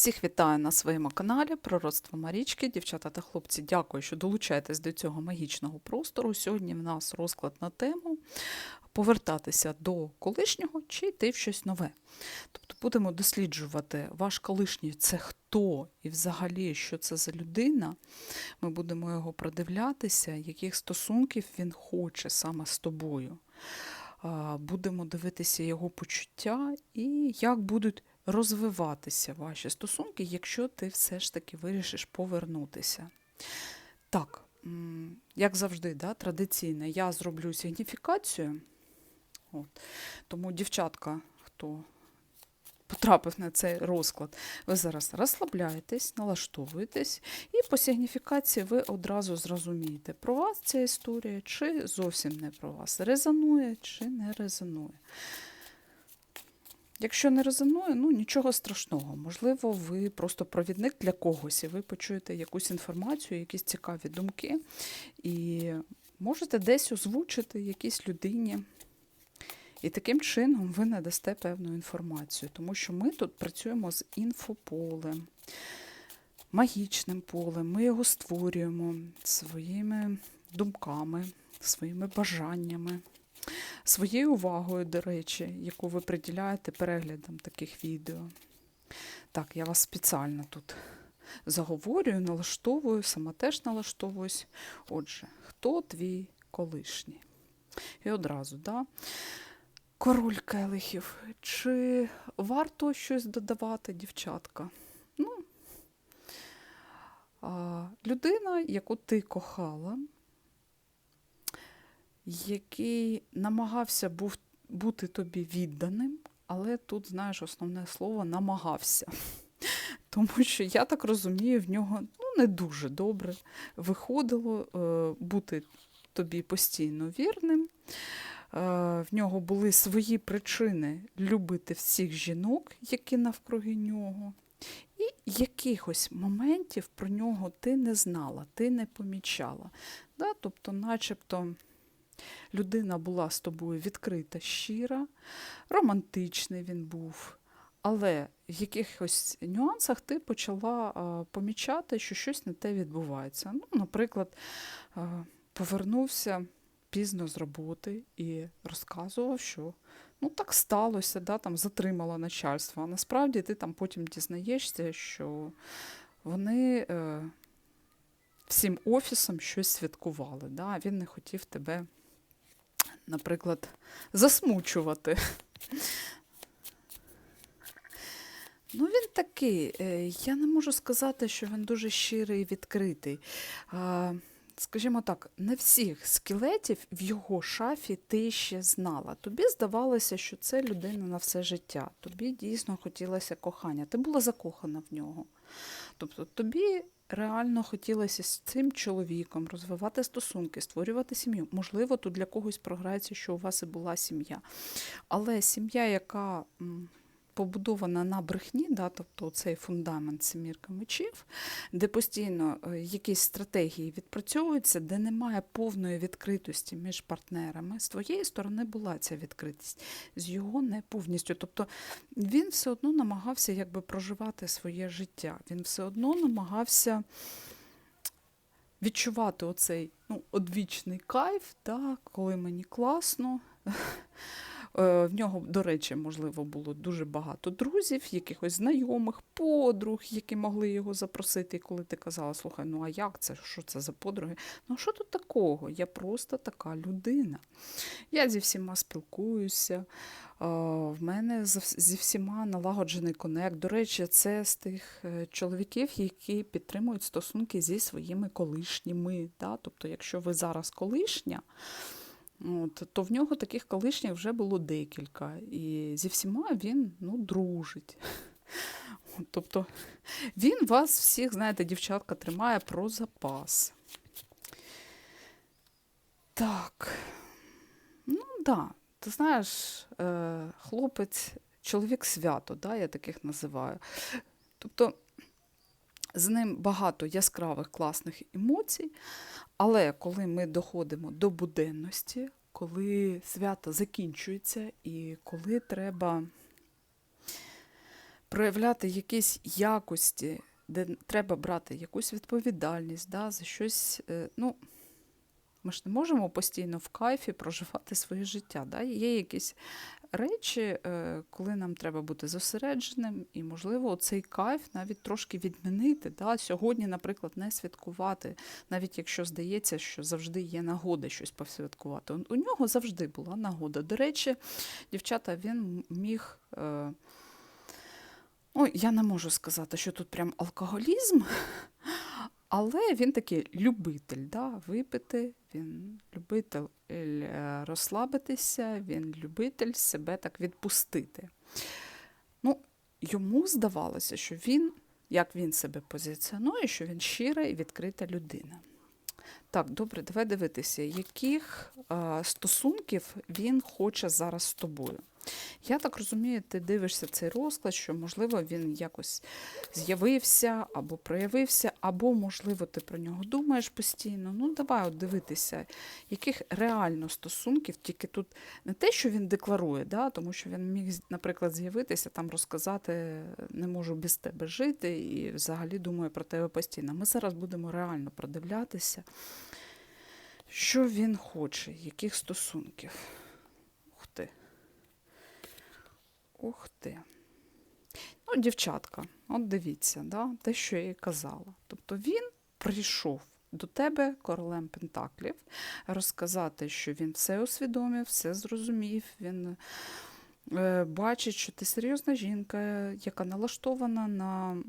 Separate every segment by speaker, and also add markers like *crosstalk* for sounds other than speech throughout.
Speaker 1: Всіх вітаю на своєму каналі Пророцтво Марічки. Дівчата та хлопці, дякую, що долучаєтесь до цього магічного простору. Сьогодні в нас розклад на тему повертатися до колишнього чи йти в щось нове. Тобто будемо досліджувати ваш колишній це хто і взагалі що це за людина. Ми будемо його продивлятися, яких стосунків він хоче саме з тобою. Будемо дивитися його почуття і як будуть розвиватися ваші стосунки, якщо ти все ж таки вирішиш повернутися. Так, як завжди, да, традиційно, я зроблю сигніфікацію. От. Тому, дівчатка, хто потрапив на цей розклад, ви зараз розслабляєтесь, налаштовуєтесь, і по сигніфікації ви одразу зрозумієте, про вас ця історія чи зовсім не про вас. Резонує чи не резонує. Якщо не резонує, ну нічого страшного. Можливо, ви просто провідник для когось, і ви почуєте якусь інформацію, якісь цікаві думки, і можете десь озвучити якійсь людині. І таким чином ви надасте певну інформацію, тому що ми тут працюємо з інфополем, магічним полем. Ми його створюємо своїми думками, своїми бажаннями, своєю увагою, до речі, яку ви приділяєте переглядам таких відео. Так, я вас спеціально тут заговорюю, налаштовую, сама теж налаштовуюсь. Отже, хто твій колишній? І одразу, да? Король келихів. Чи варто щось додавати, дівчатка? Ну, людина, яку ти кохала, який намагався був, бути тобі відданим, але тут, знаєш, основне слово намагався. *laughs* Тому що, я так розумію, в нього ну, не дуже добре виходило е, бути тобі постійно вірним. Е, в нього були свої причини любити всіх жінок, які навкруги нього. І якихось моментів про нього ти не знала, ти не помічала. Да? Тобто, начебто, людина була з тобою відкрита, щира, романтичний він був. Але в якихось нюансах ти почала помічати, що щось не те відбувається. Ну, наприклад, повернувся пізно з роботи і розказував, що ну так сталося, да, там затримала начальство. А насправді ти там потім дізнаєшся, що вони е, всім офісом щось святкували. Да, він не хотів тебе, наприклад, засмучувати. Ну, він такий. е, Я не можу сказати, що він дуже щирий і відкритий. Скажімо так, не всіх скелетів в його шафі ти ще знала. Тобі здавалося, що це людина на все життя. Тобі дійсно хотілося кохання. Ти була закохана в нього. Тобто тобі реально хотілося з цим чоловіком розвивати стосунки, створювати сім'ю. Можливо, тут для когось програється, що у вас і була сім'я. Але сім'я, яка побудована на брехні, да, тобто цей фундамент семірка мечів, де постійно е, якісь стратегії відпрацьовуються, де немає повної відкритості між партнерами. З твоєї сторони була ця відкритість, з його не повністю. Тобто він все одно намагався якби проживати своє життя. Він все одно намагався відчувати оцей ну, одвічний кайф, да, коли мені класно. Е, В нього, до речі, можливо, було дуже багато друзів, якихось знайомих, подруг, які могли його запросити. І коли ти казала, слухай, ну а як це? Що це за подруги? Ну, що тут такого? Я просто така людина. Я зі всіма спілкуюся. е, В мене зі всіма налагоджений конект. До речі, це з тих е, чоловіків, які підтримують стосунки зі своїми колишніми. Да? Тобто, якщо ви зараз колишня, От, то в нього таких колишніх вже було декілька. І зі всіма він ну, дружить. Тобто він вас всіх, знаєте, дівчатка тримає про запас. Так. Ну, да. Ти знаєш, е, хлопець, чоловік свято, да, я таких називаю. Тобто з ним багато яскравих класних емоцій, але коли ми доходимо до буденності, коли свято закінчується і коли треба проявляти якісь якості, де треба брати якусь відповідальність да, за щось. е, Ну, ми ж не можемо постійно в кайфі проживати своє життя. Да? Є якісь речі, е, коли нам треба бути зосередженим, і, можливо, цей кайф навіть трошки відмінити. Да? Сьогодні, наприклад, не святкувати, навіть якщо здається, що завжди є нагода щось посвяткувати. У- нього завжди була нагода. До речі, дівчата, він міг. Е, Ну, я не можу сказати, що тут прям алкоголізм, але він такий любитель да, випити, він любитель е, розслабитися, він любитель себе так відпустити. Ну, йому здавалося, що він, як він себе позиціонує, що він щира і відкрита людина. Так, добре, давай дивитися, яких е, стосунків він хоче зараз з тобою. Я так розумію, ти дивишся цей розклад, що, можливо, він якось з'явився або проявився, або, можливо, ти про нього думаєш постійно. Ну, давай от дивитися, яких реально стосунків, тільки тут не те, що він декларує, да, тому що він міг, наприклад, з'явитися, там розказати, не можу без тебе жити, і взагалі думаю про тебе постійно. Ми зараз будемо реально продивлятися, що він хоче, яких стосунків. Ух ти. Ух ти. Ну, дівчатка, от дивіться, да, те, що я і казала. Тобто він прийшов до тебе королем Пентаклів, розказати, що він все усвідомив, все зрозумів. Він е, бачить, що ти серйозна жінка, яка налаштована на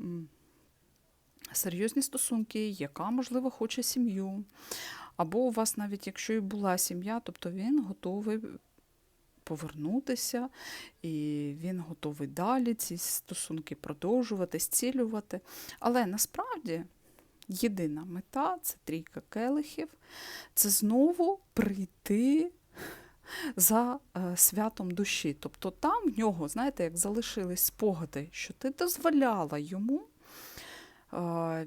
Speaker 1: серйозні стосунки, яка, можливо, хоче сім'ю. Або у вас навіть якщо і була сім'я, тобто він готовий повернутися, і він готовий далі ці стосунки продовжувати, зцілювати. Але насправді єдина мета це трійка келихів, це знову прийти за е, святом душі. Тобто там в нього, знаєте, як залишились спогади, що ти дозволяла йому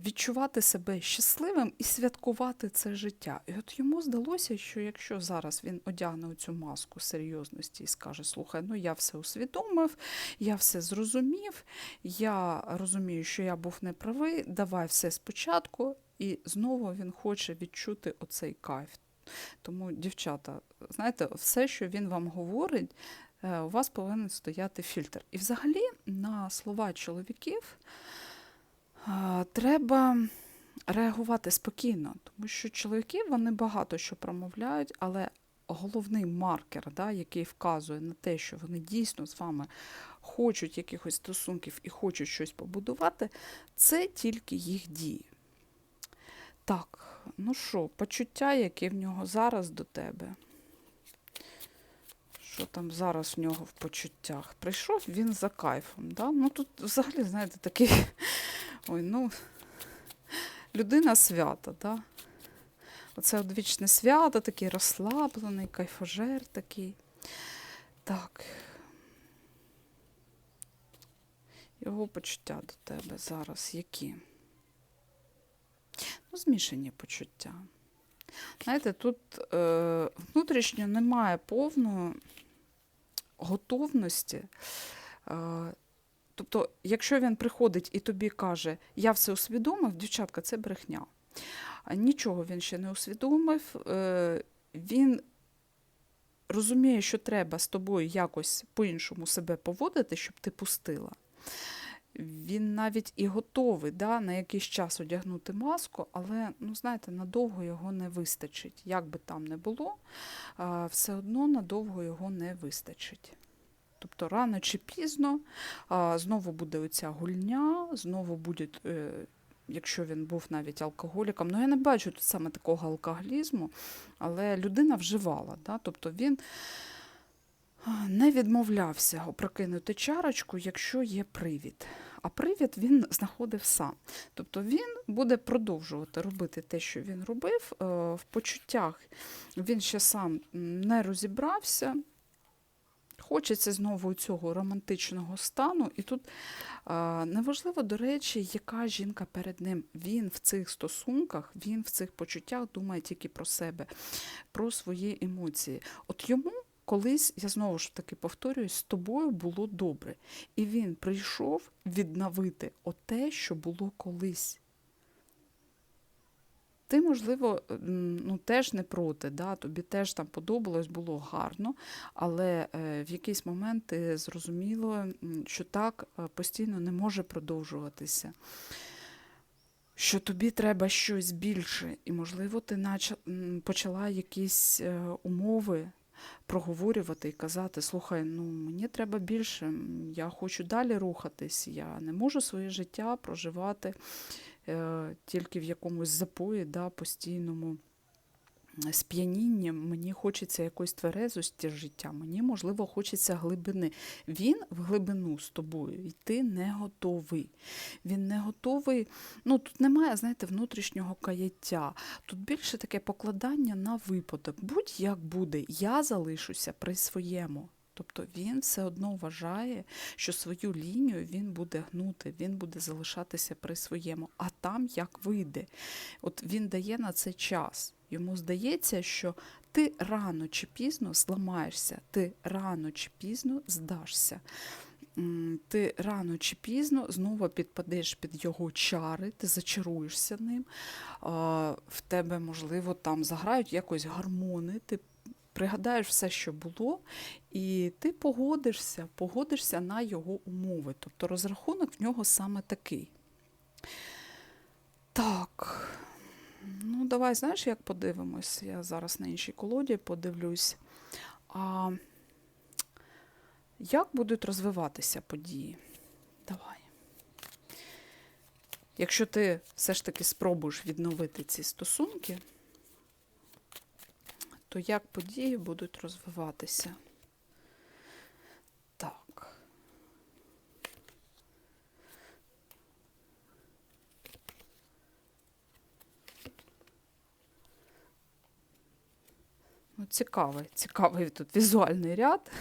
Speaker 1: відчувати себе щасливим і святкувати це життя. І от йому здалося, що якщо зараз він одягне цю маску серйозності і скаже: Слухай, ну я все усвідомив, я все зрозумів, я розумію, що я був неправий, давай все спочатку. І знову він хоче відчути оцей кайф. Тому, дівчата, знаєте, все, що він вам говорить, е, у вас повинен стояти фільтр. І взагалі на слова чоловіків е, треба реагувати спокійно, тому що чоловіки вони багато що промовляють, але головний маркер, да, який вказує на те, що вони дійсно з вами хочуть якихось стосунків і хочуть щось побудувати, це тільки їх дії. Так, ну що, почуття, які в нього зараз до тебе? Що там зараз в нього в почуттях? Прийшов він за кайфом. Да? Ну тут взагалі, знаєте, такий. Ой, ну, людина свята, да? Оце одвічне свято, такий розслаблений, кайфожер такий. Так. Його почуття до тебе зараз які? Ну, змішані почуття. Знаєте, тут е, внутрішньо немає повної готовності. Е, тобто, якщо він приходить і тобі каже, я все усвідомив, дівчатка, це брехня. Нічого він ще не усвідомив. Е, він розуміє, що треба з тобою якось по-іншому себе поводити, щоб ти пустила. Він навіть і готовий да, на якийсь час одягнути маску, але, ну, знаєте, надовго його не вистачить. Як би там не було, все одно надовго його не вистачить. Тобто рано чи пізно знову буде оця гульня, знову буде, е, якщо він був навіть алкоголіком, ну я не бачу тут саме такого алкоголізму, але людина вживала. Да? Тобто він не відмовлявся опрокинути чарочку, якщо є привід. А привід він знаходив сам. Тобто він буде продовжувати робити те, що він робив. Е, В почуттях він ще сам не розібрався. Хочеться знову цього романтичного стану. І тут е, неважливо, до речі, яка жінка перед ним. Він в цих стосунках, він в цих почуттях думає тільки про себе, про свої емоції. От йому колись, я знову ж таки повторююсь, з тобою було добре. І він прийшов відновити оте, що було колись. Ти, можливо, ну, теж не проти, да? тобі теж там подобалось, було гарно, але е, в якийсь момент ти зрозуміло, що так е, постійно не може продовжуватися. Що тобі треба щось більше, і, можливо, ти почала якісь е, умови проговорювати і казати: слухай, ну мені треба більше, я хочу далі рухатись, я не можу своє життя проживати тільки в якомусь запої, да, постійному е, сп'янінні. Мені хочеться якоїсь тверезості життя, мені, можливо, хочеться глибини. Він в глибину з тобою йти не готовий. Він не готовий. Ну, тут немає, знаєте, внутрішнього каяття. Тут більше таке покладання на випадок. Будь-як буде, я залишуся при своєму. Тобто він все одно вважає, що свою лінію він буде гнути, він буде залишатися при своєму, а там як вийде. От він дає на це час. Йому здається, що ти рано чи пізно зламаєшся, ти рано чи пізно здашся. Ти рано чи пізно знову підпадеш під його чари, ти зачаруєшся ним. В тебе, можливо, там заграють якось гормони, ти пригадаєш все, що було, і ти погодишся, погодишся на його умови. Тобто розрахунок в нього саме такий. Так. Ну, давай, знаєш, як подивимось. Я зараз на іншій колоді подивлюсь. А як будуть розвиватися події? Давай. Якщо ти все ж таки спробуєш відновити ці стосунки, то як події будуть розвиватися? Так. Ну, цікавий, цікавий тут візуальний ряд.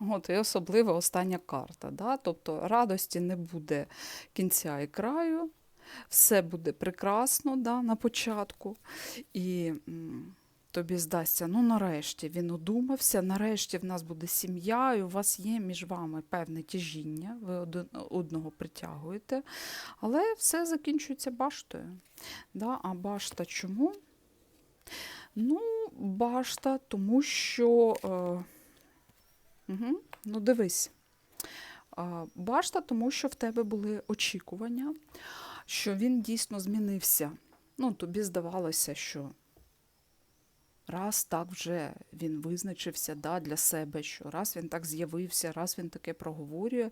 Speaker 1: От, і особливо остання карта. Да? Тобто радості не буде кінця і краю, все буде прекрасно да, на початку. І тобі здасться, ну нарешті він одумався, нарешті в нас буде сім'я, і у вас є між вами певне тяжіння, ви один одного притягуєте, але все закінчується баштою. Да? А башта чому? Ну, башта, тому що. Е, угу, ну, дивись. Е, башта, тому що в тебе були очікування, що він дійсно змінився. Ну, тобі здавалося, що раз так вже він визначився да, для себе, що раз він так з'явився, раз він таке проговорює,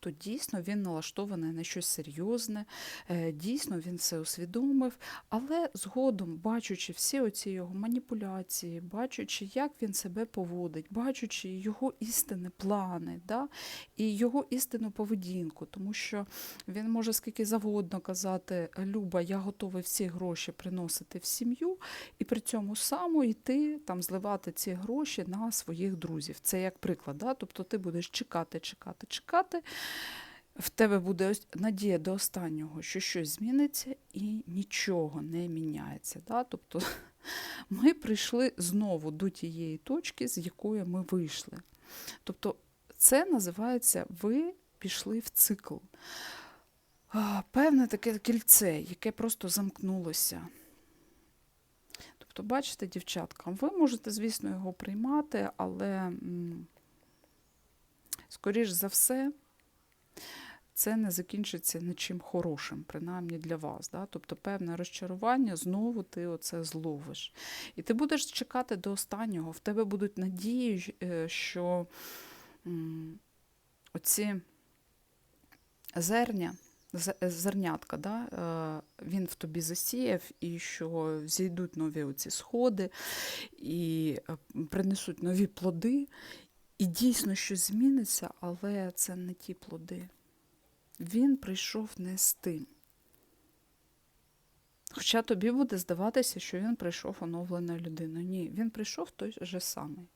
Speaker 1: то дійсно він налаштований на щось серйозне, е, дійсно він все усвідомив. Але згодом, бачучи всі оці його маніпуляції, бачучи, як він себе поводить, бачучи його істинні плани, да, і його істинну поведінку, тому що він може скільки завгодно казати, Люба, я готовий всі гроші приносити в сім'ю, і при цьому само йти там зливати ці гроші на своїх друзів. Це як приклад. Да? Тобто ти будеш чекати, чекати, чекати. В тебе буде надія до останнього, що щось зміниться, і нічого не міняється. Да? Тобто *laughs* ми прийшли знову до тієї точки, з якої ми вийшли. Тобто, це називається ви пішли в цикл. Певне таке кільце, яке просто замкнулося. Тобто, бачите, дівчатка, ви можете, звісно, його приймати, але, скоріш за все, це не закінчиться нічим хорошим, принаймні для вас. Да? Тобто певне розчарування, знову ти оце зловиш. І ти будеш чекати до останнього. В тебе будуть надії, е, що оці зерня, зернятка, да, е, він в тобі засіяв, і що зійдуть нові оці сходи, і е, принесуть нові плоди, і дійсно щось зміниться, але це не ті плоди. Він прийшов не з тим. Хоча тобі буде здаватися, що він прийшов оновленою людиною. Ні, він прийшов той же самий.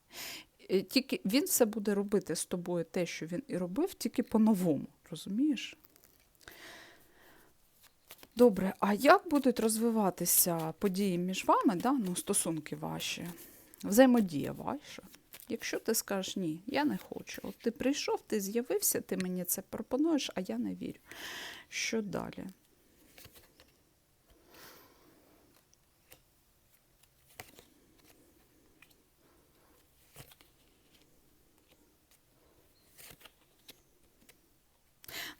Speaker 1: Е, Тільки він все буде робити з тобою те, що він і робив, тільки по-новому. Розумієш? Добре, а як будуть розвиватися події між вами, да? ну, стосунки ваші, взаємодія ваша? Якщо ти скажеш ні, я не хочу. От ти прийшов, ти з'явився, ти мені це пропонуєш, а я не вірю. Що далі?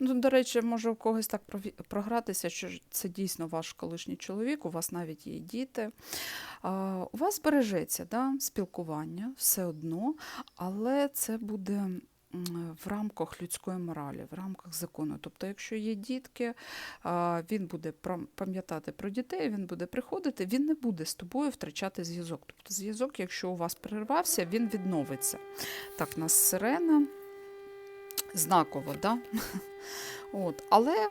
Speaker 1: Ну, до речі, може у когось так програтися, що це дійсно ваш колишній чоловік, у вас навіть є діти. У вас збережеться да, спілкування все одно, але це буде в рамках людської моралі, в рамках закону. Тобто, якщо є дітки, він буде пам'ятати про дітей, він буде приходити, він не буде з тобою втрачати зв'язок. Тобто зв'язок, якщо у вас перервався, він відновиться. Так, у нас сирена. Знаково, да? *laughs* От. Але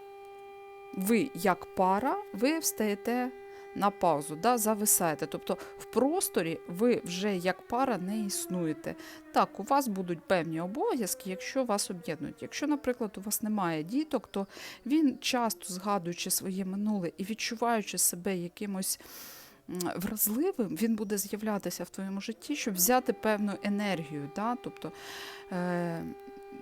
Speaker 1: ви, як пара, ви встаєте на паузу, да, зависаєте. Тобто в просторі ви вже як пара не існуєте. Так, у вас будуть певні обов'язки, якщо вас об'єднують. Якщо, наприклад, у вас немає діток, то він часто згадуючи своє минуле і відчуваючи себе якимось вразливим, він буде з'являтися в твоєму житті, щоб взяти певну енергію. Да? Тобто, е-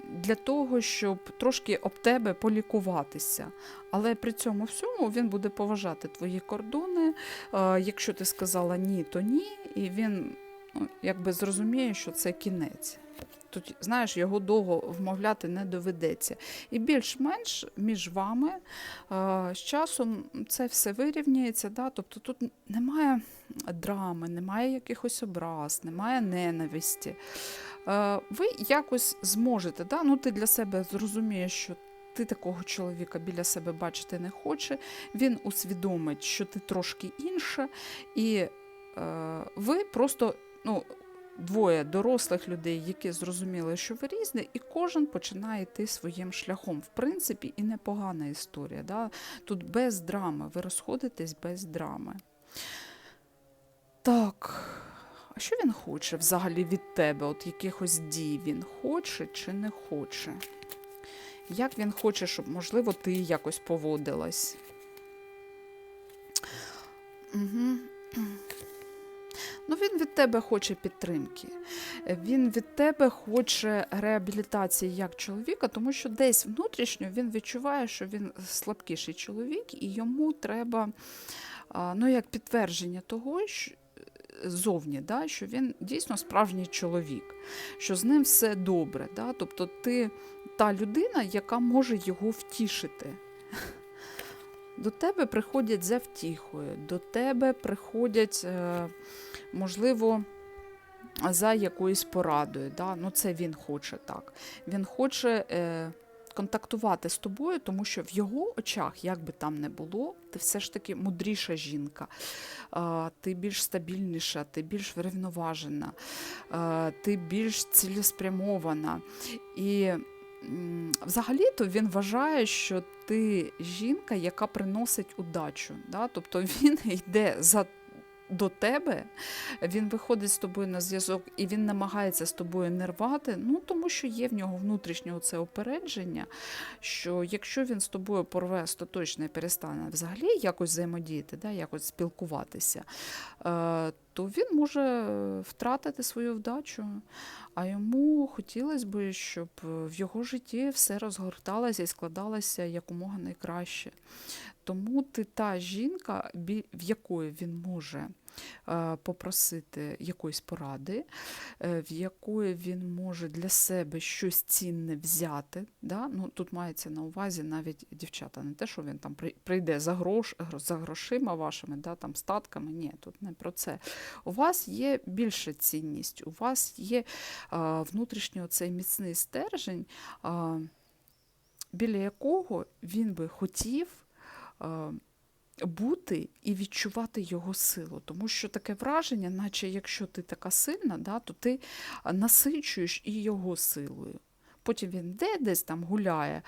Speaker 1: для того, щоб трошки об тебе полікуватися. Але при цьому всьому він буде поважати твої кордони. Е, Якщо ти сказала ні, то ні, і він ну, якби зрозуміє, що це кінець. Тут, знаєш, його довго вмовляти не доведеться. І більш-менш між вами е, з часом це все вирівняється. Да? Тобто тут немає драми, немає якихось образ, немає ненависті. Е, ви якось зможете, да? ну, ти для себе зрозумієш, що ти такого чоловіка біля себе бачити не хоче, він усвідомить, що ти трошки інша, і е, ви просто ну, двоє дорослих людей, які зрозуміли, що ви різні, і кожен починає йти своїм шляхом. В принципі, і непогана історія. Да? Тут без драми, ви розходитесь без драми. Так. А що він хоче взагалі від тебе? От якихось дій він хоче чи не хоче? Як він хоче, щоб, можливо, ти якось поводилась? Угу. Ну, він від тебе хоче підтримки. Він від тебе хоче реабілітації як чоловіка, тому що десь внутрішньо він відчуває, що він слабкіший чоловік, і йому треба ну, як підтвердження того, що зовні, да, що він дійсно справжній чоловік, що з ним все добре. Да? Тобто ти та людина, яка може його втішити. До тебе приходять за втіхою, до тебе приходять, е, можливо, за якоюсь порадою. Да? Ну, це він хоче так. Він хоче е, контактувати з тобою, тому що в його очах, як би там не було, ти все ж таки мудріша жінка, ти більш стабільніша, ти більш врівноважена, ти більш цілеспрямована. І взагалі-то він вважає, що ти жінка, яка приносить удачу. Да? Тобто він *laughs* йде за. До тебе він виходить з тобою на зв'язок і він намагається з тобою не рвати, ну тому що є в нього внутрішнє це опередження, що якщо він з тобою порве остаточно і перестане взагалі якось взаємодіяти, да, якось спілкуватися, е, то він може втратити свою вдачу. А йому хотілося б, щоб в його житті все розгорталося і складалося якомога найкраще. Тому ти та жінка, в якої він може е, попросити якоїсь поради, е, в якої він може для себе щось цінне взяти. Да? Ну, тут мається на увазі навіть дівчата, не те, що він там прийде за, грош, за грошима вашими, да, там, статками. Ні, тут не про це. У вас є більша цінність, у вас є а, внутрішній оцей міцний стержень, а, біля якого він би хотів а, бути і відчувати його силу. Тому що таке враження, наче якщо ти така сильна, да, то ти насичуєш і його силою. Потім він де десь там гуляє,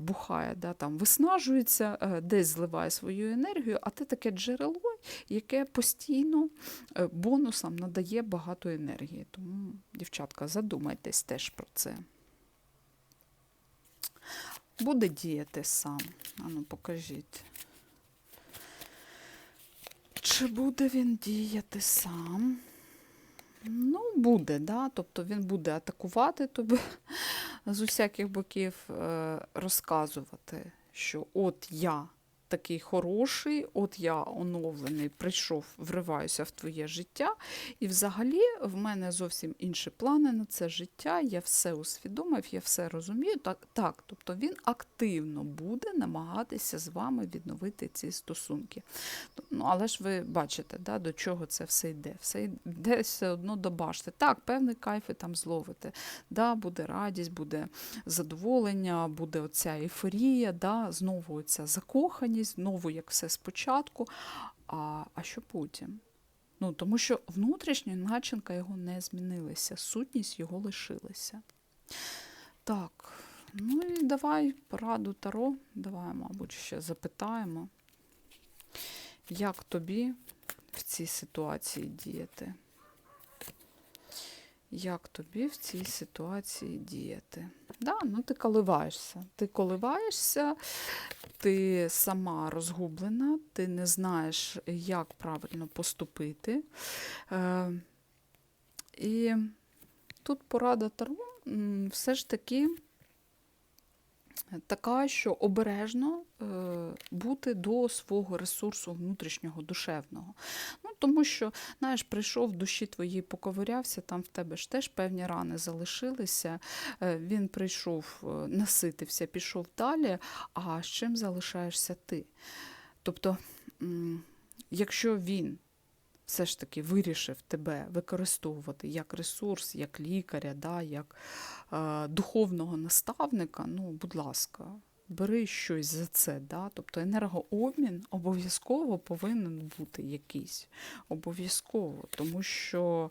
Speaker 1: бухає, да, там виснажується, е, десь зливає свою енергію, а ти таке джерело, яке постійно е, бонусом надає багато енергії. Тому, дівчатка, задумайтесь теж про це. Буде діяти сам. Ану, покажіть. Чи буде він діяти сам? Ну, буде, да? тобто він буде атакувати тобі з усяких боків, е, розказувати, що от я такий хороший, от я оновлений, прийшов, вриваюся в твоє життя. І взагалі в мене зовсім інші плани на це життя. Я все усвідомив, я все розумію. Так, так, тобто він активно буде намагатися з вами відновити ці стосунки. Ну, але ж ви бачите, да, до чого це все йде. Все йде все одно до башти. Так, певний кайф там зловите. Да, буде радість, буде задоволення, буде оця ейфорія, да, знову оця закоханість, знову як все спочатку. А, а що потім? Ну, тому що внутрішня начинка його не змінилася, сутність його лишилася. Так, ну і давай пораду Таро. Давай, мабуть, ще запитаємо, як тобі в цій ситуації діяти? Як тобі в цій ситуації діяти? Да, ну ти коливаєшся. Ти коливаєшся, ти сама розгублена, ти не знаєш, як правильно поступити. Е, і тут порада Таро все ж таки така, що обережно е, бути до свого ресурсу внутрішнього, душевного. Ну, тому що, знаєш, прийшов в душі твоїй, поковирявся, там в тебе ж теж певні рани залишилися. Е, він прийшов, е, наситився, пішов далі. А з чим залишаєшся ти? Тобто, якщо він все ж таки вирішив тебе використовувати як ресурс, як лікаря, да, як е, духовного наставника, ну, будь ласка, бери щось за це. Да? Тобто енергообмін обов'язково повинен бути якийсь. Обов'язково, тому що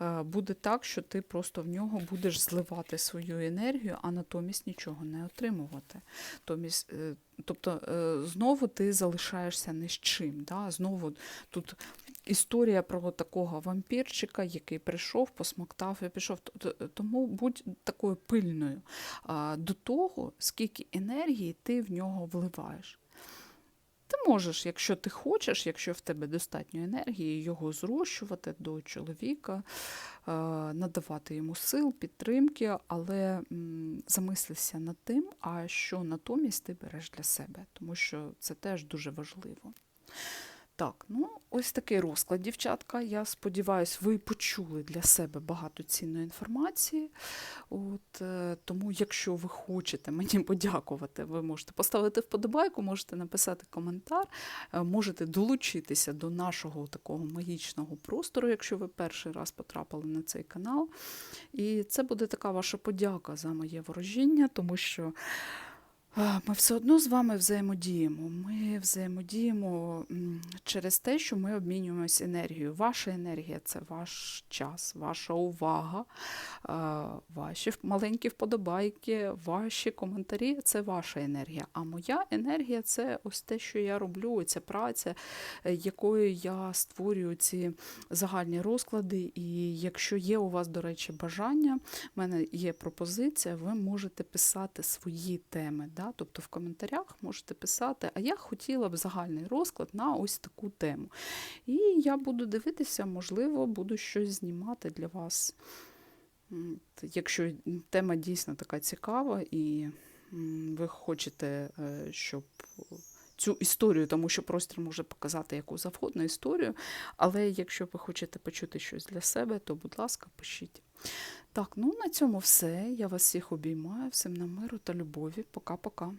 Speaker 1: е, буде так, що ти просто в нього будеш зливати свою енергію, а натомість нічого не отримувати. Е, тобто е, знову ти залишаєшся ні з чим. Да? Знову тут історія про такого вампірчика, який прийшов, посмоктав і пішов. Тому будь такою пильною до того, скільки енергії ти в нього вливаєш. Ти можеш, якщо ти хочеш, якщо в тебе достатньо енергії, його зрощувати до чоловіка, надавати йому сил, підтримки, але замислися над тим, а що натомість ти береш для себе, тому що це теж дуже важливо. Так, ну ось такий розклад, дівчатка. Я сподіваюся, ви почули для себе багато цінної інформації. От, е, тому, якщо ви хочете мені *laughs* подякувати, ви можете поставити вподобайку, можете написати коментар, е, можете долучитися до нашого такого магічного простору, якщо ви перший раз потрапили на цей канал. І це буде така ваша подяка за моє ворожіння, тому що. Ми все одно з вами взаємодіємо. Ми взаємодіємо через те, що ми обмінюємось енергією. Ваша енергія це ваш час, ваша увага, ваші маленькі вподобайки, ваші коментарі це ваша енергія. А моя енергія це ось те, що я роблю, ця праця, е, якою я створюю ці загальні розклади. І якщо є у вас, до речі, бажання, в мене є пропозиція, ви можете писати свої теми. Да? Тобто в коментарях можете писати, а я хотіла б загальний розклад на ось таку тему. І я буду дивитися, можливо, буду щось знімати для вас. Якщо тема дійсно така цікава, і ви хочете, е, щоб цю історію, тому що простір може показати яку завгодно історію, але якщо ви хочете почути щось для себе, то, будь ласка, пишіть. Так, ну на цьому все. Я вас всіх обіймаю. Всім на миру та любові. Пока-пока.